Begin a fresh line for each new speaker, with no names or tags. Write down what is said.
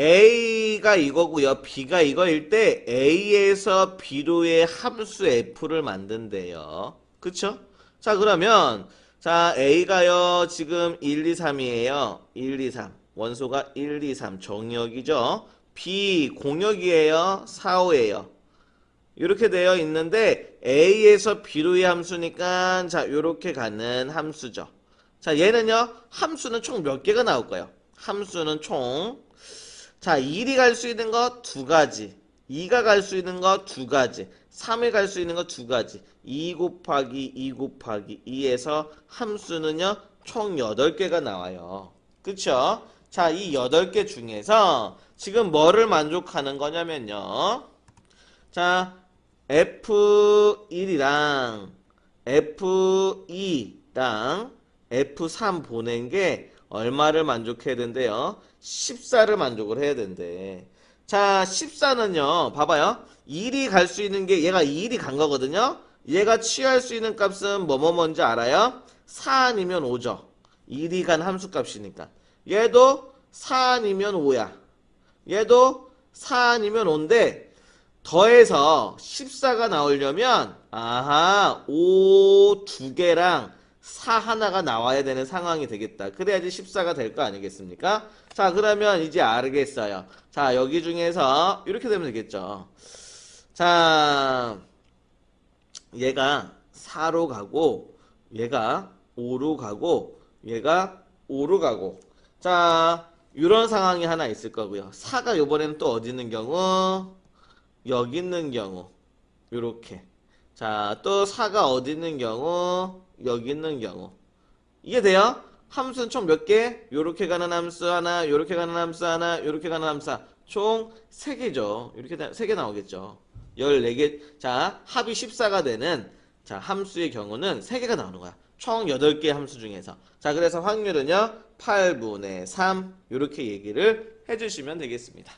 A가 이거고요. B가 이거일 때 A에서 B로의 함수 F를 만든대요. 그쵸? 자, 그러면 자, A가요. 지금 1, 2, 3이에요. 1, 2, 3. 원소가 1, 2, 3 정역이죠. B 공역이에요. 4, 5예요. 이렇게 되어 있는데 A에서 B로의 함수니까 자, 요렇게 가는 함수죠. 자, 얘는요. 함수는 총 몇 개가 나올 거예요? 함수는 총 자, 1이 갈 수 있는 거 두 가지. 2가 갈 수 있는 거 두 가지. 3이 갈 수 있는 거 두 가지. 2 곱하기 2 곱하기 2에서 함수는요, 총 8개가 나와요. 그쵸? 자, 이 8개 중에서 지금 뭐를 만족하는 거냐면요. 자, F1이랑 F2랑 F3 보낸 게 얼마를 만족해야 된대요? 14를 만족을 해야 된대. 자, 14는요, 봐봐요. 1이 갈 수 있는 게 얘가 2일이 간 거거든요? 얘가 취할 수 있는 값은 뭐뭐 뭔지 알아요? 4 아니면 5죠. 1이 간 함수 값이니까. 얘도 4 아니면 5야. 얘도 4 아니면 5인데, 더해서 14가 나오려면 아하 5 두 개랑 4 하나가 나와야 되는 상황이 되겠다. 그래야지 14가 될 거 아니겠습니까? 자 그러면 이제 알겠어요. 자 여기 중에서 이렇게 되면 되겠죠. 자 얘가 4로 가고 얘가 5로 가고 얘가 5로 가고 자 이런 상황이 하나 있을 거고요. 4가 이번에는 또 어디 있는 경우 여기 있는 경우 요렇게 자 또 4가 어디 있는 경우? 여기 있는 경우. 이게 돼요? 함수는 총 몇 개? 요렇게 가는 함수 하나 요렇게 가는 함수 하나 요렇게 가는 함수 하나. 총 3개죠. 이렇게 3개 나오겠죠. 14개. 자 합이 14가 되는 자 함수의 경우는 3개가 나오는 거야. 총 8개 함수 중에서. 자 그래서 확률은요. 8분의 3 요렇게 얘기를 해주시면 되겠습니다